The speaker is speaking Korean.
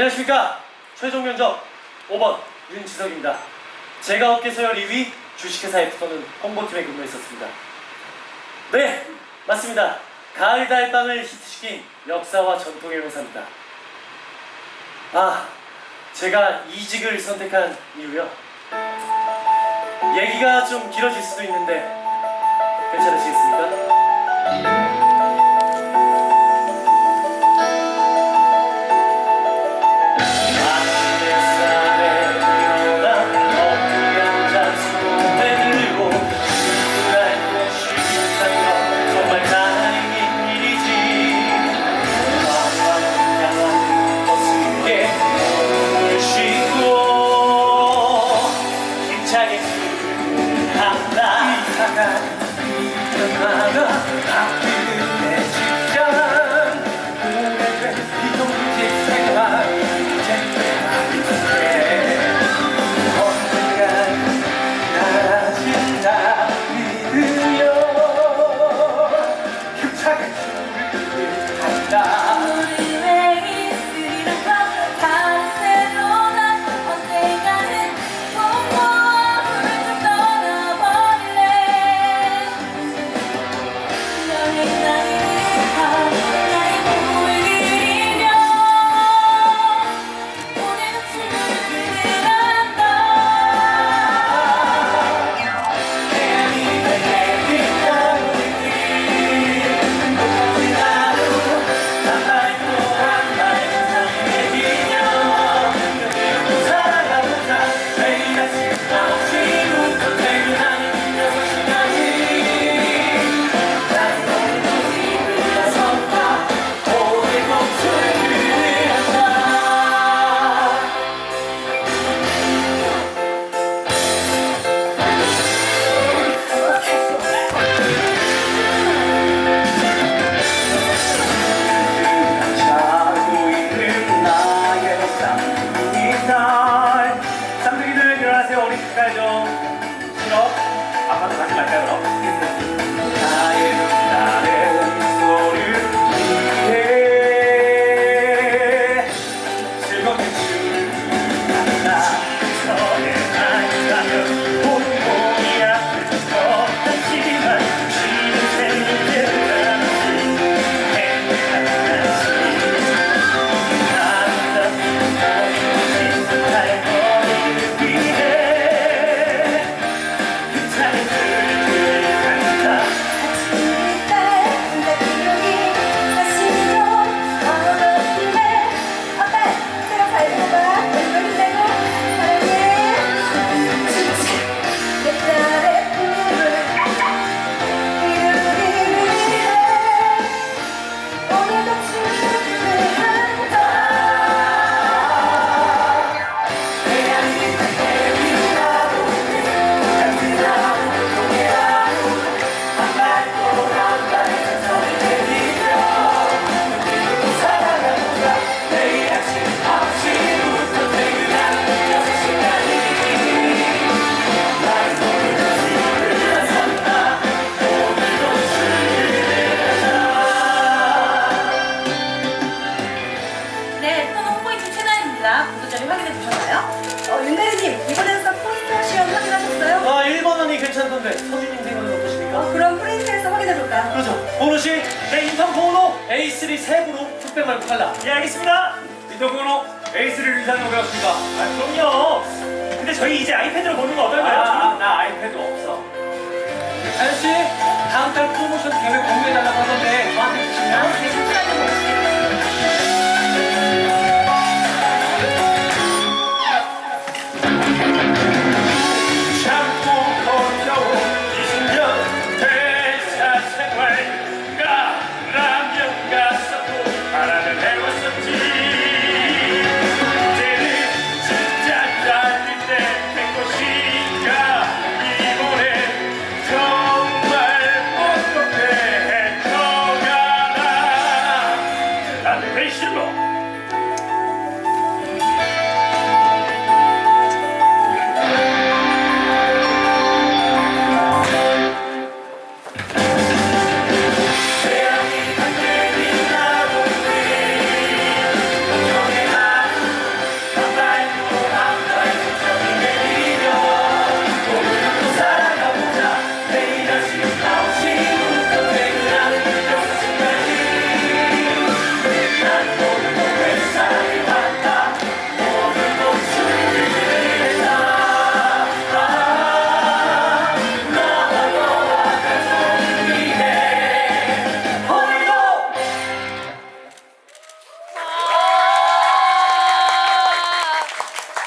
안녕하십니까. 최종 면접 5번 윤지석입니다. 제가 업계 서열 2위 주식회사 애프터는 홍보팀에 근무했었습니다. 네 맞습니다. 가을 달밤을 히트시킨 역사와 전통의 회사입니다. 아 제가 이직을 선택한 이유요. 얘기가 좀 길어질 수도 있는데 괜찮으시겠습니까? Vamos a la cara. 보니까 공통점이 확인해 보셨나요? 어, 윤가리님 이번에서 포스터 시험 확인하셨어요? 아 1번 언니 괜찮던데 서진님 생각은 어떠십니까? 어, 그럼 프린트에서 확인해 볼까? 그렇죠 보노씨 내 인턴 보노 A3 세부로 투백 말고 팔라 예 알겠습니다 인턴 보노 A3 이상이 오셨습니다 아 그럼요 근데 저희 이제 아이패드로 보는 거 어떨까요? 아, 나 아이패드 없어 네, 아저씨 다음 달 프로모션 계획 공유해달라고 하던데